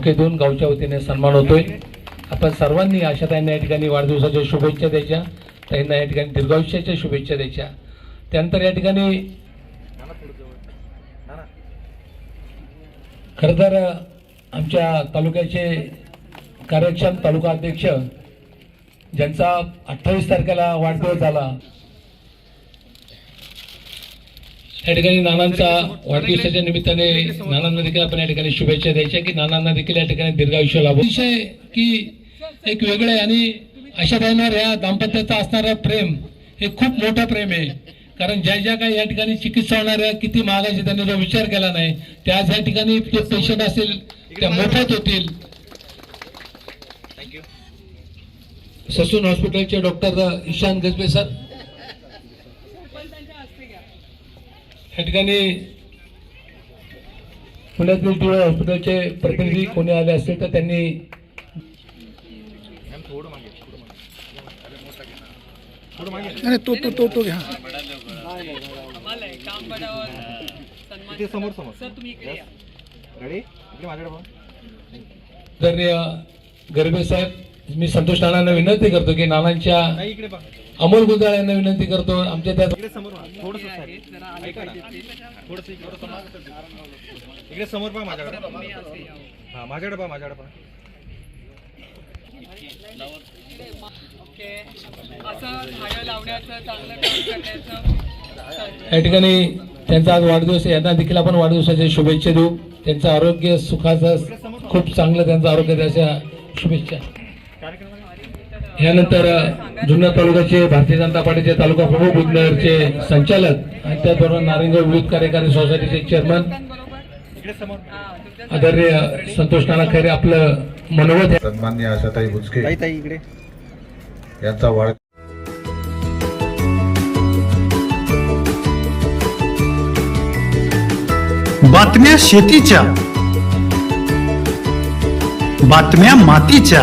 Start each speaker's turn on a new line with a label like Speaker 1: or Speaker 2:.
Speaker 1: Bouquet देऊन गावच्या वतीने सन्मान होतोय. आपण सर्वांनी आशाताईंना या ठिकाणी वाढदिवसाच्या शुभेच्छा द्यायच्या. त्यांना या ठिकाणी दीर्घायुष्याच्या शुभेच्छा द्यायच्या. त्यानंतर या ठिकाणी खरं तर आमच्या तालुक्याचे कार्यक्षम तालुका अध्यक्ष ज्यांचा अठ्ठावीस तारखेला वाढदिवस झाला या ठिकाणी नानांचा वाढदिवसाच्या निमित्ताने नानांना देखील आपण या ठिकाणी शुभेच्छा द्यायच्या की नानांना देखील या ठिकाणी दीर्घायुष्य लाभ. विषय की एक वेगळं आहे आणि अशा राहणार या दाम्पत्याचा असणारा प्रेम हे खूप मोठं प्रेम आहे. कारण ज्या ज्या काही या ठिकाणी चिकित्सा होणाऱ्या किती महागाचे त्यांनी जो विचार केला नाही त्या आज या ठिकाणी जे पेशंट असेल त्या मोफत होतील. ससून हॉस्पिटलचे डॉक्टर ईशान गजबे सर. या ठिकाणी पुण्यातील टीवाय हॉस्पिटलचे प्रतिनिधी कोणी आले असतील तर त्यांनी
Speaker 2: तो तो तो तो घ्या.
Speaker 3: समोर समोर. रेडी माझ्याकडे
Speaker 1: साहेब मी संतोष नानांना विनंती करतो की नानांच्या अमोल गुंजाळ यांना विनंती करतो. आमच्या त्या
Speaker 3: इकडे समोर पहा माझ्याकडे. हा माझ्याकडे पहा माझ्याकडे पहा.
Speaker 4: ओके. असं झाडं लावण्याचं चांगलं काम करण्याचं.
Speaker 1: या ठिकाणी त्यांचा आज वाढदिवस आहे. यांना देखील आपण वाढदिवसाच्या शुभेच्छा देऊ. त्यांचं आरोग्य सुखाचं खूप चांगलं त्यांचं आरोग्य त्याच्या शुभेच्छा. यानंतर जुन्नर तालुक्याचे भारतीय जनता पार्टीचे तालुका प्रमुख बुधनगरचे संचालक आणि त्याचबरोबर नारायणगाव विविध कार्यकारी सोसायटीचे चेअरमन आदरणीय संतोष नाना खैरे आपलं मनोगत.
Speaker 5: सन्मान्य आशाताई
Speaker 3: इकडे
Speaker 5: यांचा वाढ
Speaker 2: बातम्या शेतीच्या बातम्या मातीच्या